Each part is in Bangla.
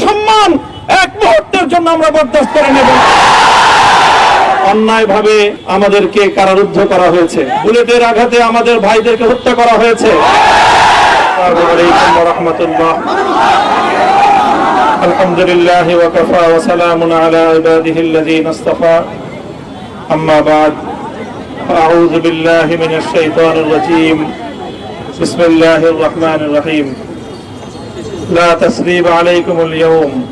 অসম্মান এক মুহূর্তের জন্য আমরা বরদাস্ত করে নেব না। অন্যায়ভাবে আমাদেরকে কারারুদ্ধ করা হয়েছে বুলেটের আঘাতে আমাদের ভাইদেরকে হত্যা করা হয়েছে আসসালামু আলাইকুম ওয়া রাহমাতুল্লাহ الحمد لله وكفى وسلام على عباده الذين اصطفى أما بعد فأعوذ بالله من الشيطان الرجيم بسم الله الرحمن الرحيم لا تسريب عليكم اليوم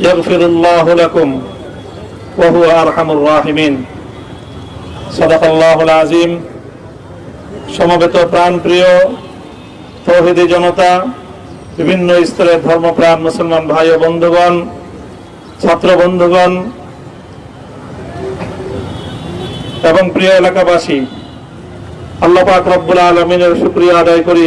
يغفر الله لكم وهو أرحم الراحمين صدق الله العظيم সমবেত প্রাণপ্রিয় তৌহিদি জনতা বিভিন্ন স্তরের ধর্মপ্রাণ মুসলমান ভাই ও বন্ধুগণ ছাত্র বন্ধুগণ এবং প্রিয় এলাকাবাসী আল্লাহ পাক রব্বুল আলমিনের শুক্রিয়া আদায় করি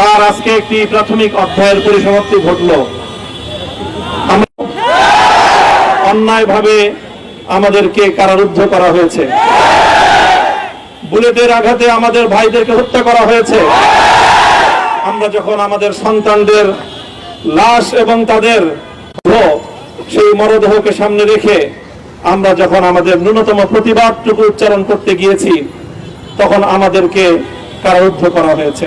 তার আজকে একটি প্রাথমিক অধ্যায়ের পরিসমাপ্তি ঘটল। আমরা অন্যায়ভাবে আমাদেরকে কারারুদ্ধ করা হয়েছে। বুলেটের আঘাতে আমাদের ভাইদেরকে হত্যা করা হয়েছে। আমরা যখন আমাদের সন্তানদের লাশ এবং তাদের সেই মরদেহকে সামনে রেখে আমরা যখন আমাদের ন্যূনতম প্রতিবাদটুকু উচ্চারণ করতে গিয়েছি, তখন আমাদেরকে কারারুদ্ধ করা হয়েছে।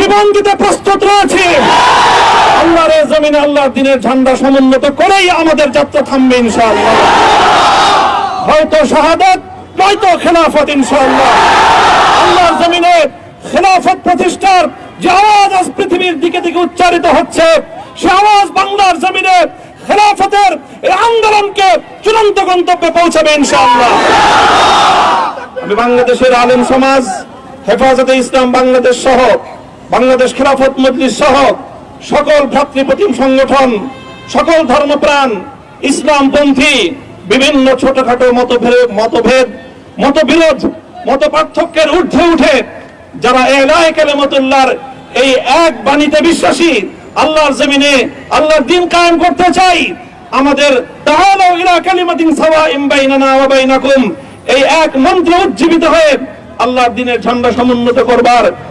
জীবন দিতে প্রস্তুত রয়েছে। আল্লাহর জমিনে আল্লাহর দিনের ঝান্ডা সমুন্নত করেই আমাদের যাত্রা থামবে ইনশাআল্লাহ। হয়তো শাহাদাত, নয়তো খেলাফত ইনশাআল্লাহ। আল্লাহর জমিনে খেলাফত প্রতিষ্ঠার যে আওয়াজ আজ পৃথিবীর দিকে দিকে উচ্চারিত হচ্ছে, সে আওয়াজ বাংলার জমিনে খেলাফতের এই আন্দোলনকে চূড়ান্ত গন্তব্যে পৌঁছাবে ইনশাআল্লাহ। আমি বাংলাদেশের আলেম সমাজ, হেফাজতে ইসলাম বাংলাদেশ সহ বাংলাদেশ খেলাফত মজলিস সহ সকল ভ্রাতৃপ্রতিম সংগঠন, সকল ধর্মপ্রাণ, ইসলামপন্থী, বিভিন্ন ছোটখাটো মতভেদ মতভেদ, মতবিরোধ মত পার্থক্যের ঊর্ধ্বে উঠে যারা এলায় এই এক বাণীতে বিশ্বাসী, আল্লাহর জমিনে আল্লাহর দিন কায়েম করতে চাই, আমাদের এই এক মন্ত্র উজ্জীবিত হয়ে আল্লাহর দিনের ঝান্ডা সমুন্নত করবার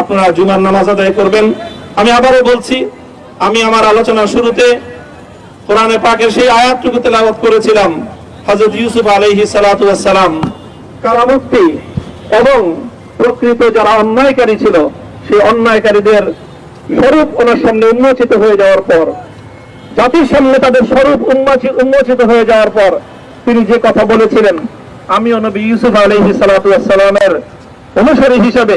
আপনারা জুমার নামাজ আদায় করবেন। আমি আবারও বলছি, আমি আমার আলোচনার শুরুতে কোরআনে পাকের সেই আয়াতটুকু তেলাওয়াত করেছিলাম, হযরত ইউসুফ সালাতু ওয়াসসালাম। কারামুক্তি এবং প্রকৃত যারা অন্যায়কারী ছিল, সেই অন্যায়কারীদের স্বরূপ ওনার সামনে উন্মোচিত হয়ে যাওয়ার পর, জাতির সামনে তাদের স্বরূপ উন্মোচিত হয়ে যাওয়ার পর তিনি যে কথা বলেছিলেন, আমিও নবী ইউসুফ আলাইহি সালাতু ওয়াসসালামের অনুসারী হিসাবে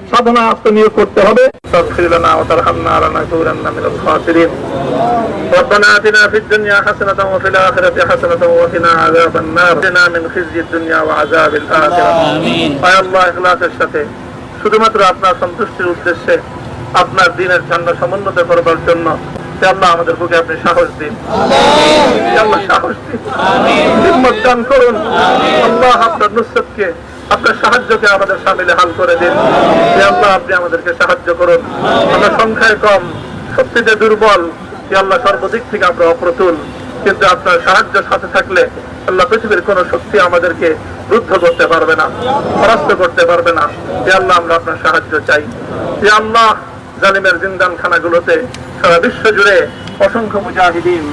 সাধনা আত্মনিয়োগ করতে হবে تغفر لنا وترحمنا لنكونن من الخاسرين ربنا آتنا في الدنيا حسنة وفي الآخرة حسنة وقنا عذاب النار قنا من خزي الدنيا وعذاب الآخرة আমিন আয় আল্লাহ ইখলাসের সাথে শুধুমাত্র আপনার সন্তুষ্টির উদ্দেশ্যে আপনার দিনের ঝান্ডা সমুন্নত করবার জন্য হে আল্লাহ আমাদের বুকে আপনি সাহস দিন হে আল্লাহ সাহস দিন হিম্মত দান করুন আল্লাহ আপনার নুসরতকে আপনার সাহায্যকে আমাদের সামিলে হাল করে দিন। আল্লাহ আপনি আমাদেরকে সাহায্য করুন। আমরা সংখ্যায় কম, শক্তিতে দুর্বল আল্লাহ সর্বদিক থেকে আমরা অপ্রতুল। কিন্তু আপনার সাহায্য সাথে থাকলে আল্লাহ পৃথিবীর কোন শক্তি আমাদেরকে রুদ্ধ করতে পারবে না, পরাস্ত করতে পারবে না। হে আল্লাহ আমরা আপনার সাহায্য চাই। হে আল্লাহ জালিমের জিন্দান খানাগুলোতে সারা বিশ্ব জুড়ে অসংখ্য মুজাহিদিন,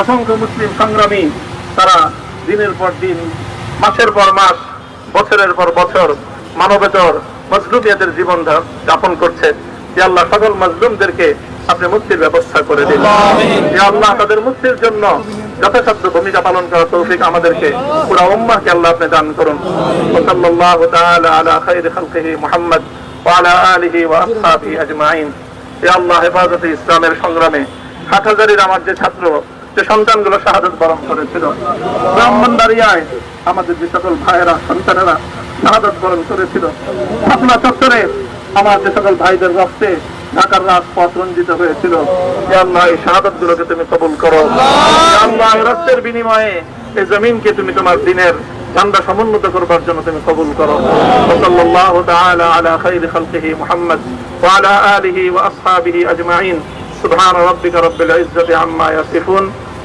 অসংখ্য মুসলিম সংগ্রামী, তারা দিনের পর দিন, মাসের পর মাস বছরের পর বছর মানবেতর মজলুমিয়াদের জীবন যাপন করছে। যে আল্লাহ সকল মজলুমদেরকে আপনি মুক্তির ব্যবস্থা করে দিন। যে আল্লাহ তাদের মুক্তির জন্য যথাসাধ্য ভূমিকা পালন করার তৌফিক আমাদেরকে পুরা উম্মাহকে আল্লাহ আপনি দান করুন। সাল্লাল্লাহু তাআলা আলা খাইরি খালকিহি মুহাম্মদ ওয়া আলা আলিহি ওয়া আসহাবিহি আজমাইন। হে আল্লাহ হেফাজতে ইসলামের সংগ্রামে হাটহাজারির আমার যে ছাত্র যে সন্তানগুলো শাহাদত বরণ করেছিল ব্রাহ্মণবাড়িয়ায় আমাদের যে সকল ভাইয়েরা, সন্তানেরা শাহাদত বরণ করেছিল আপনার চত্বরে আমার যে সকল ভাইদের রক্তে ঢাকার রাজপথ রঞ্জিত হয়েছিল আল্লাহ, এই শাহাদত গুলোকে তুমি কবুল করো। আল্লাহ রক্তের বিনিময়ে এই জমিনকে তুমি তোমার দিনের ঝান্ডা সমুন্নত করবার জন্য তুমি কবুল করো। সাল্লাল্লাহু তাআলা আলা খাইরি খালকিহি মুহাম্মদ ওয়া আলা আলিহি ওয়া আসহাবিহি আজমাইন। সুবহান রাব্বিকা রাব্বিল ইজ্জাতি আম্মা ইয়াসিফুন।